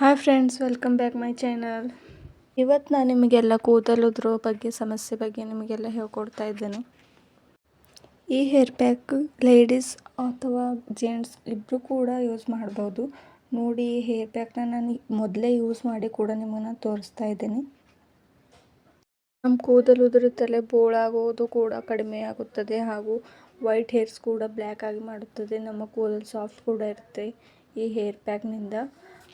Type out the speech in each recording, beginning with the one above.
Hi friends welcome back my channel ಇವತ್ತು ನಾನು ನಿಮಗೆಲ್ಲ ಕೂದಲುದ್ರ ಬಗ್ಗೆ, ಸಮಸ್ಯೆ ಬಗ್ಗೆ ನಿಮಗೆಲ್ಲ ಹೇಳ್ಕೊಡ್ತಾ ಇದ್ದೇನೆ. ಈ ಹೇರ್ ಪ್ಯಾಕ್ ಲೇಡೀಸ್ ಅಥವಾ ಜೆಂಟ್ಸ್ ಇಬ್ಬರು ಕೂಡ ಯೂಸ್ ಮಾಡ್ಬೋದು. ನೋಡಿ, ಈ ಹೇರ್ ಪ್ಯಾಕ್ನ ನಾನು ಮೊದಲೇ ಯೂಸ್ ಮಾಡಿ ಕೂಡ ನಿಮ್ಮನ್ನು ತೋರಿಸ್ತಾ ಇದ್ದೀನಿ. ನಮ್ಮ ಕೂದಲು ತಲೆ ಬೋಳಾಗೋದು ಕೂಡ ಕಡಿಮೆ ಆಗುತ್ತದೆ ಹಾಗೂ ವೈಟ್ ಹೇರ್ಸ್ ಕೂಡ ಬ್ಲ್ಯಾಕ್ ಆಗಿ ಮಾಡುತ್ತದೆ. ನಮ್ಮ ಕೂದಲು ಸಾಫ್ಟ್ ಕೂಡ ಇರುತ್ತೆ ಈ ಹೇರ್ ಪ್ಯಾಕ್ನಿಂದ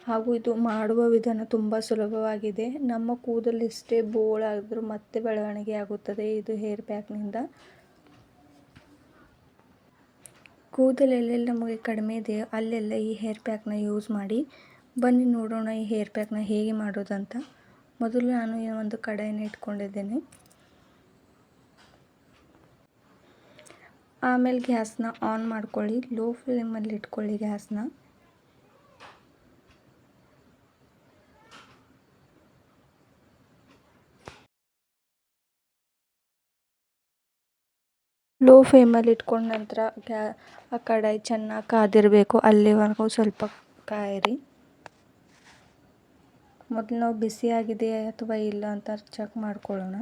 ಹಾಗೂ ಇದು ಮಾಡುವ ವಿಧಾನ ತುಂಬ ಸುಲಭವಾಗಿದೆ. ನಮ್ಮ ಕೂದಲು ಎಷ್ಟೇ ಬೋಳಾದರೂ ಮತ್ತೆ ಬೆಳವಣಿಗೆ ಆಗುತ್ತದೆ. ಇದು ಹೇರ್ ಪ್ಯಾಕ್ನಿಂದ ಕೂದಲು ಎಲ್ಲೆಲ್ಲಿ ನಮಗೆ ಕಡಿಮೆ ಇದೆ ಅಲ್ಲೆಲ್ಲ ಈ ಹೇರ್ ಪ್ಯಾಕ್ನ ಯೂಸ್ ಮಾಡಿ. ಬನ್ನಿ ನೋಡೋಣ ಈ ಹೇರ್ ಪ್ಯಾಕ್ನ ಹೇಗೆ ಮಾಡೋದಂತ. ಮೊದಲು ನಾನು ಒಂದು ಕಡಾಯಿನ ಇಟ್ಕೊಂಡಿದ್ದೇನೆ. ಆಮೇಲೆ ಗ್ಯಾಸ್ನ ಆನ್ ಮಾಡ್ಕೊಳ್ಳಿ. ಲೋ ಫ್ಲೇಮಲ್ಲಿ ಇಟ್ಕೊಳ್ಳಿ ಗ್ಯಾಸ್ನ. ಲೋ ಫ್ಲೇಮಲ್ಲಿ ಇಟ್ಕೊಂಡ ನಂತರ ಗ್ಯಾ, ಆ ಕಡಾಯಿ ಚೆನ್ನಾಗಿ ಕಾದಿರಬೇಕು. ಅಲ್ಲಿವರೆಗೂ ಸ್ವಲ್ಪ ಕಾಯಿರಿ. ಮೊದಲು ನಾವು ಬಿಸಿಯಾಗಿದೆಯಾ ಅಥವಾ ಇಲ್ಲ ಅಂತ ಚೆಕ್ ಮಾಡ್ಕೊಳ್ಳೋಣ.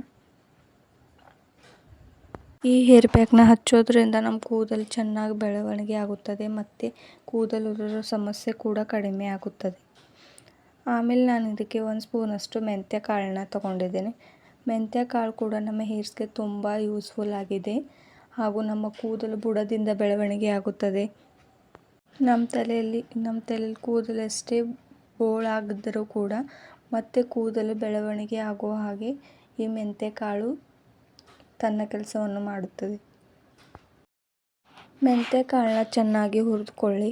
ಈ ಹೇರ್ ಪ್ಯಾಕ್ನ ಹಚ್ಚೋದ್ರಿಂದ ನಮ್ಮ ಕೂದಲು ಚೆನ್ನಾಗಿ ಬೆಳವಣಿಗೆ ಆಗುತ್ತದೆ ಮತ್ತು ಕೂದಲು ಸಮಸ್ಯೆ ಕೂಡ ಕಡಿಮೆ ಆಗುತ್ತದೆ. ಆಮೇಲೆ ನಾನು ಇದಕ್ಕೆ ಒಂದು ಸ್ಪೂನಷ್ಟು ಮೆಂತ್ಯ ಕಾಳನ್ನ ತೊಗೊಂಡಿದ್ದೇನೆ. ಮೆಂತ್ಯ ಕಾಳು ಕೂಡ ನಮ್ಮ ಹೇರ್ಸ್ಗೆ ತುಂಬ ಯೂಸ್ಫುಲ್ ಆಗಿದೆ. ಹಾಗೂ ನಮ್ಮ ಕೂದಲು ಬುಡದಿಂದ ಬೆಳವಣಿಗೆ ಆಗುತ್ತದೆ. ನಮ್ಮ ತಲೆಯಲ್ಲಿ ನಮ್ಮ ತಲೆಯಲ್ಲಿ ಕೂದಲು ಎಷ್ಟೇ ಬೋಳಾಗಿದ್ದರೂ ಕೂಡ ಮತ್ತೆ ಕೂದಲು ಬೆಳವಣಿಗೆ ಆಗುವ ಹಾಗೆ ಈ ಮೆಂತೆ ಕಾಳು ತನ್ನ ಕೆಲಸವನ್ನು ಮಾಡುತ್ತದೆ. ಮೆಂತ್ಯ ಕಾಳನ್ನ ಚೆನ್ನಾಗಿ ಹುರಿದುಕೊಳ್ಳಿ.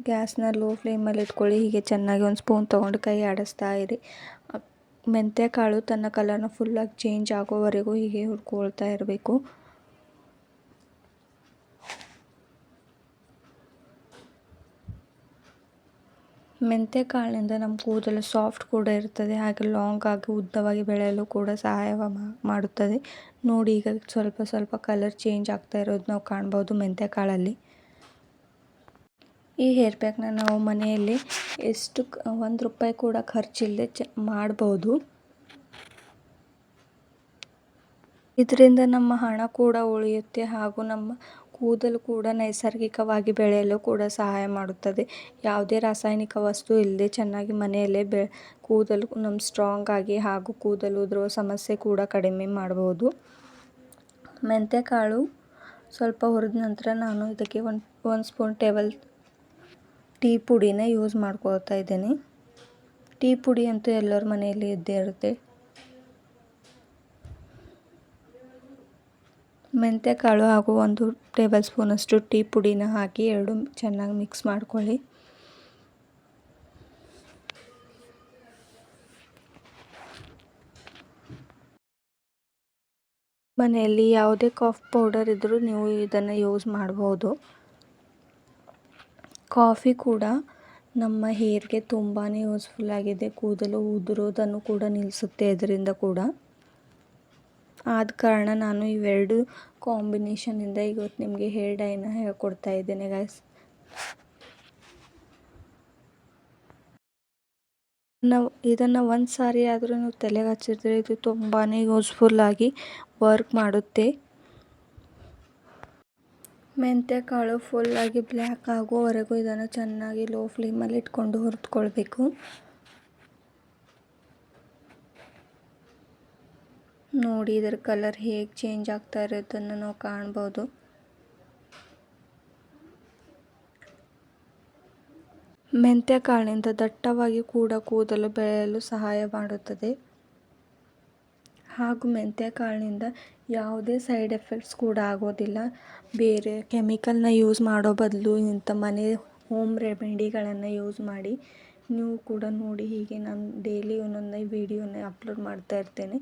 ಗ್ಯಾಸ್ನ ಲೋ ಫ್ಲೇಮಲ್ಲಿ ಇಟ್ಕೊಳ್ಳಿ. ಹೀಗೆ ಚೆನ್ನಾಗಿ ಒಂದು ಸ್ಪೂನ್ ತೊಗೊಂಡು ಕೈ ಆಡಿಸ್ತಾ ಇರಿ. ಮೆಂತೆ ಕಾಳು ತನ್ನ ಕಲರ್ನ ಫುಲ್ಲಾಗಿ ಚೇಂಜ್ ಆಗೋವರೆಗೂ ಹೀಗೆ ಹುರ್ಕೊಳ್ತಾ ಇರಬೇಕು. ಮೆಂತ್ಯ ಕಾಳಿನಿಂದ ನಮ್ಮ ಕೂದಲು ಸಾಫ್ಟ್ ಕೂಡ ಇರ್ತದೆ, ಹಾಗೆ ಲಾಂಗ್ ಆಗಿ ಉದ್ದವಾಗಿ ಬೆಳೆಯಲು ಕೂಡ ಸಹಾಯ ಮಾಡುತ್ತದೆ. ನೋಡಿ, ಈಗ ಸ್ವಲ್ಪ ಸ್ವಲ್ಪ ಕಲರ್ ಚೇಂಜ್ ಆಗ್ತಾ ಇರೋದು ನಾವು ಕಾಣ್ಬೋದು ಮೆಂತ್ಯ ಕಾಳಲ್ಲಿ ಈ ಹೇರ್ ಪ್ಯಾಕ್ನ ನಾವು ಮನೆಯಲ್ಲಿ ಎಷ್ಟು ಒಂದು ರೂಪಾಯಿ ಕೂಡ ಖರ್ಚಿಲ್ಲದೆ ಚ, ಮಾಡ್ಬೋದು. ಇದರಿಂದ ನಮ್ಮ ಹಣ ಕೂಡ ಉಳಿಯುತ್ತೆ, ಹಾಗೂ ನಮ್ಮ ಕೂದಲು ಕೂಡ ನೈಸರ್ಗಿಕವಾಗಿ ಬೆಳೆಯಲು ಕೂಡ ಸಹಾಯ ಮಾಡುತ್ತದೆ. ಯಾವುದೇ ರಾಸಾಯನಿಕ ವಸ್ತು ಇಲ್ಲದೆ ಚೆನ್ನಾಗಿ ಮನೆಯಲ್ಲೇ ಬೆ, ಕೂದಲು ನಮ್ಮ ಸ್ಟ್ರಾಂಗ್ ಆಗಿ ಹಾಗೂ ಕೂದಲು ಉದುರುವ ಸಮಸ್ಯೆ ಕೂಡ ಕಡಿಮೆ ಮಾಡ್ಬೋದು. ಮೆಂತ್ಯಕಾಳು ಸ್ವಲ್ಪ ಹುರಿದ ನಂತರ ನಾನು ಇದಕ್ಕೆ ಒಂದು ಒಂದು ಸ್ಪೂನ್ ಟೇಬಲ್ ಟೀ ಪುಡಿನ ಯೂಸ್ ಮಾಡ್ಕೊಳ್ತಾ ಇದ್ದೇನೆ. ಟೀ ಪುಡಿ ಅಂತೂ ಎಲ್ಲರ ಮನೆಯಲ್ಲಿ ಇದ್ದೇ ಇರುತ್ತೆ. ಮೆಂತ್ಯ ಕಾಳು ಹಾಗೂ ಒಂದು ಟೇಬಲ್ ಸ್ಪೂನಷ್ಟು ಟೀ ಪುಡಿನ ಹಾಕಿ ಎರಡು ಚೆನ್ನಾಗಿ ಮಿಕ್ಸ್ ಮಾಡ್ಕೊಳ್ಳಿ. ಮನೆಯಲ್ಲಿ ಯಾವುದೇ ಕಾಫ್ ಪೌಡರ್ ಇದ್ದರೂ ನೀವು ಇದನ್ನು ಯೂಸ್ ಮಾಡ್ಬೋದು. ಕಾಫಿ ಕೂಡ ನಮ್ಮ ಹೇರ್ಗೆ ತುಂಬಾ ಯೂಸ್ಫುಲ್ ಆಗಿದೆ. ಕೂದಲು ಉದುರೋದನ್ನು ಕೂಡ ನಿಲ್ಲಿಸುತ್ತೆ ಇದರಿಂದ ಕೂಡ. ಆದ ಕಾರಣ ನಾನು ಇವೆರಡು ಕಾಂಬಿನೇಷನಿಂದ ಇವತ್ತು ನಿಮಗೆ ಹೇರ್ ಡೈನ ಹೇಳ್ಕೊಡ್ತಾ ಇದ್ದೇನೆ ಗಾಯ್ಸ್ ನಾವು ಇದನ್ನು ಒಂದು ಸಾರಿ ಆದರೂ ನೀವು ತಲೆಗೆ ಹಚ್ಚಿದ್ರೆ ಇದು ತುಂಬಾ ಯೂಸ್ಫುಲ್ಲಾಗಿ ವರ್ಕ್ ಮಾಡುತ್ತೆ. ಮೆಂತ್ಯ ಕಾಳು ಫುಲ್ಲಾಗಿ ಬ್ಲ್ಯಾಕ್ ಆಗೋವರೆಗೂ ಇದನ್ನು ಚೆನ್ನಾಗಿ ಲೋ ಫ್ಲೇಮಲ್ಲಿ ಇಟ್ಕೊಂಡು ಹುರಿದುಕೊಳ್ಬೇಕು. ನೋಡಿ ಇದರ ಕಲರ್ ಹೇಗೆ ಚೇಂಜ್ ಆಗ್ತಾ ಇರೋದನ್ನು ನಾವು ಕಾಣ್ಬೋದು. ಮೆಂತ್ಯ ಕಾಳಿನಿಂದ ದಟ್ಟವಾಗಿ ಕೂಡ ಕೂದಲು ಬೆಳೆಯಲು ಸಹಾಯ ಮಾಡುತ್ತದೆ. ಹಾಗೂ ಮೆಂತ್ಯ ಕಾಳಿನಿಂದ ಯಾವುದೇ ಸೈಡ್ ಎಫೆಕ್ಟ್ಸ್ ಕೂಡ ಆಗೋದಿಲ್ಲ. ಬೇರೆ ಕೆಮಿಕಲ್ನ ಯೂಸ್ ಮಾಡೋ ಬದಲು ಇಂಥ ಮನೆ ಹೋಮ್ ರೆಮಿಡಿಗಳನ್ನು ಯೂಸ್ ಮಾಡಿ ನೀವು ಕೂಡ ನೋಡಿ ಹೀಗೆ ನಾನು ಡೈಲಿ ಒಂದೊಂದೇ ವಿಡಿಯೋನ ಅಪ್ಲೋಡ್ ಮಾಡ್ತಾ ಇರ್ತೇನೆ.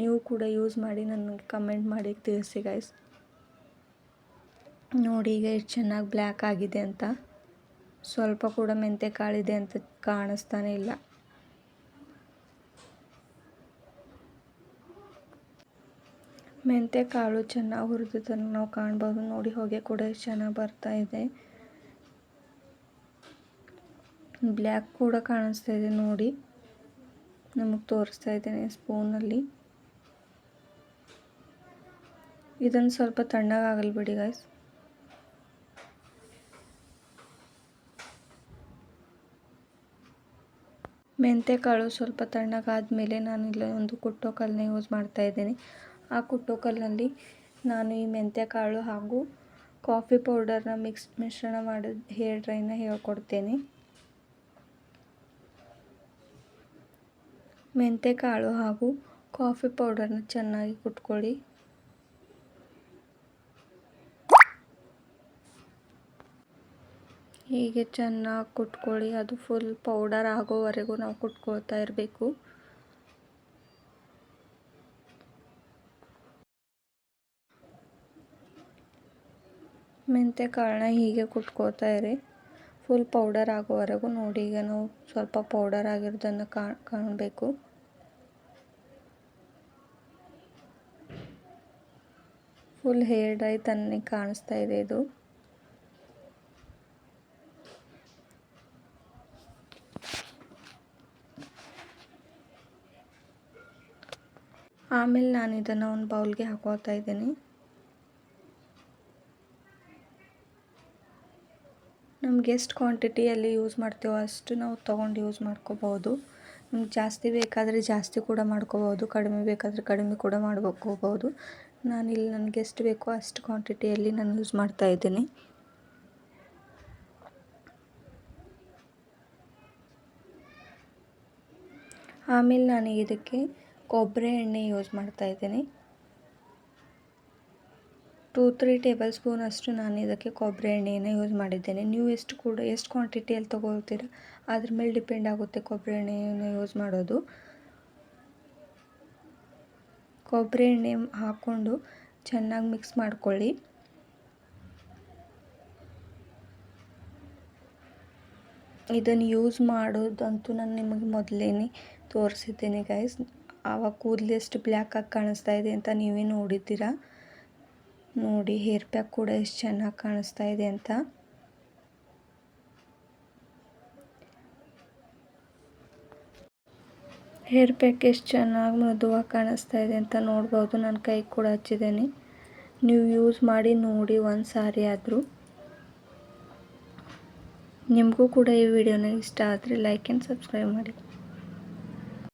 ನೀವು ಕೂಡ ಯೂಸ್ ಮಾಡಿ ನನಗೆ ಕಮೆಂಟ್ ಮಾಡಿ ತಿಳಿಸಿ ಗೈಸ್ ನೋಡಿ, ಈಗ ಎಷ್ಟು ಚೆನ್ನಾಗಿ ಬ್ಲ್ಯಾಕ್ ಆಗಿದೆ ಅಂತ. ಸ್ವಲ್ಪ ಕೂಡ ಮೆಂತೆ ಕಾಳಿದೆ ಅಂತ ಕಾಣಿಸ್ತಾನೆ ಇಲ್ಲ. ಮೆಂತೆ ಕಾಳು ಚೆನ್ನಾಗಿ ಹುರಿದನ್ನು ನಾವು ಕಾಣ್ಬೋದು. ನೋಡಿ, ಹೊಗೆ ಕೂಡ ಚೆನ್ನಾಗಿ ಬರ್ತಾ ಇದೆ. ಬ್ಲ್ಯಾಕ್ ಕೂಡ ಕಾಣಿಸ್ತಾ ಇದೆ, ನೋಡಿ. ನಮಗೆ ತೋರಿಸ್ತಾ ಇದ್ದೇನೆ ಸ್ಪೂನಲ್ಲಿ ಇದನ್ನು ಸ್ವಲ್ಪ ತಣ್ಣಗಾಗಲಿ ಬಿಡಿ ಗಾಯ್ಸ್ ಮೆಂತ್ಯ ಕಾಳು ಸ್ವಲ್ಪ ತಣ್ಣಗಾದ ನಾನು ಇಲ್ಲ ಒಂದು ಕುಟ್ಟೋ ಕಲ್ಲನ್ನ ಯೂಸ್ ಮಾಡ್ತಾ ಇದ್ದೀನಿ. ಆ ಕುಟ್ಟೋ ಕಲ್ಲಲ್ಲಿ ನಾನು ಈ ಮೆಂತ್ಯ ಕಾಳು ಹಾಗೂ ಕಾಫಿ ಪೌಡರ್ನ ಮಿಕ್ಸ್ ಮಿಶ್ರಣ ಮಾಡಿದ ಹೇರ್ ಡ್ರೈನ ಹೇಳ್ಕೊಡ್ತೇನೆ. ಮೆಂತ್ಯ ಕಾಳು ಹಾಗೂ ಕಾಫಿ ಪೌಡರ್ನ ಚೆನ್ನಾಗಿ ಕುಟ್ಕೊಳ್ಳಿ. ಹೀಗೆ ಚೆನ್ನಾಗಿ ಕುಟ್ಕೊಳ್ಳಿ. ಅದು ಫುಲ್ ಪೌಡರ್ ಆಗೋವರೆಗೂ ನಾವು ಕುಟ್ಕೊಳ್ತಾ ಇರಬೇಕು. ಮೆಂತ್ಯ ಕಾಳನ್ನ ಹೀಗೆ ಕುಟ್ಕೋತಾ ಇರಿ. ಫುಲ್ ಪೌಡರ್ ಆಗೋವರೆಗೂ ನೋಡಿ. ಈಗ ನಾವು ಸ್ವಲ್ಪ ಪೌಡರ್ ಆಗಿರೋದನ್ನು ಕಾಣಬೇಕು. ಫುಲ್ ಹೇರ್ ಡ್ರೈ ತನ್ನೇ ಕಾಣಿಸ್ತಾ ಇದೆ ಇದು. ಆಮೇಲೆ ನಾನು ಇದನ್ನು ಒಂದು ಬೌಲ್ಗೆ ಹಾಕೋತಾ ಇದ್ದೀನಿ. ನಮ್ಗೆ ಎಷ್ಟು ಕ್ವಾಂಟಿಟಿಯಲ್ಲಿ ಯೂಸ್ ಮಾಡ್ತೀವೋ ಅಷ್ಟು ನಾವು ತೊಗೊಂಡು ಯೂಸ್ ಮಾಡ್ಕೋಬೋದು ನಮ್ಗೆ ಜಾಸ್ತಿ ಬೇಕಾದರೆ ಜಾಸ್ತಿ ಕೂಡ ಮಾಡ್ಕೋಬೋದು ಕಡಿಮೆ ಬೇಕಾದರೆ ಕಡಿಮೆ ಕೂಡ ಮಾಡ್ಕೋಬೋದು ನಾನಿಲ್ಲಿ ನನಗೆ ಎಷ್ಟು ಬೇಕೋ ಅಷ್ಟು ಕ್ವಾಂಟಿಟಿಯಲ್ಲಿ ನಾನು ಯೂಸ್ ಮಾಡ್ತಾ ಇದ್ದೀನಿ. ಆಮೇಲೆ ನಾನು ಇದಕ್ಕೆ ಕೊಬ್ಬರಿ ಎಣ್ಣೆ ಯೂಸ್ ಮಾಡ್ತಾ ಇದ್ದೀನಿ. ಟೂ, ತ್ರೀ ಟೇಬಲ್ ಸ್ಪೂನ್ ಅಷ್ಟು ನಾನು ಇದಕ್ಕೆ ಕೊಬ್ಬರಿ ಎಣ್ಣೆಯನ್ನು ಯೂಸ್ ಮಾಡಿದ್ದೇನೆ. ನೀವು ಎಷ್ಟು ಕೂಡ, ಎಷ್ಟು ಕ್ವಾಂಟಿಟಿಯಲ್ಲಿ ತೊಗೊಳ್ತೀರ, ಅದ್ರ ಮೇಲೆ ಡಿಪೆಂಡ್ ಆಗುತ್ತೆ ಕೊಬ್ಬರಿ ಎಣ್ಣೆಯನ್ನು ಯೂಸ್ ಮಾಡೋದು. ಕೊಬ್ಬರಿ ಎಣ್ಣೆ ಹಾಕ್ಕೊಂಡು ಚೆನ್ನಾಗಿ ಮಿಕ್ಸ್ ಮಾಡ್ಕೊಳ್ಳಿ. ಇದನ್ನು ಯೂಸ್ ಮಾಡೋದಂತೂ ನಾನು ನಿಮಗೆ ಮೊದಲೇ ತೋರಿಸಿದ್ದೀನಿ ಗೈಸ್ ಆವಾಗ ಕೂದಲು ಎಷ್ಟು ಬ್ಲ್ಯಾಕ್ ಆಗಿ ಕಾಣಿಸ್ತಾ ಇದೆ ಅಂತ ನೀವೇ ನೋಡಿದ್ದೀರಾ? ನೋಡಿ ಹೇರ್ ಪ್ಯಾಕ್ ಕೂಡ ಎಷ್ಟು ಚೆನ್ನಾಗಿ ಕಾಣಿಸ್ತಾ ಇದೆ ಅಂತ. ಹೇರ್ ಪ್ಯಾಕ್ ಎಷ್ಟು ಚೆನ್ನಾಗಿ ಮೃದುವಾಗಿ ಕಾಣಿಸ್ತಾ ಇದೆ ಅಂತ ನೋಡ್ಬೋದು. ನಾನು ಕೈ ಕೂಡ ಹಚ್ಚಿದ್ದೀನಿ. ನೀವು ಯೂಸ್ ಮಾಡಿ ನೋಡಿ ಒಂದು ಸಾರಿ ಆದರೂ. ನಿಮಗೂ ಕೂಡ ಈ ವಿಡಿಯೋನ ಇಷ್ಟ ಆದರೆ ಲೈಕ್ ಆ್ಯಂಡ್ ಸಬ್ಸ್ಕ್ರೈಬ್ ಮಾಡಿ.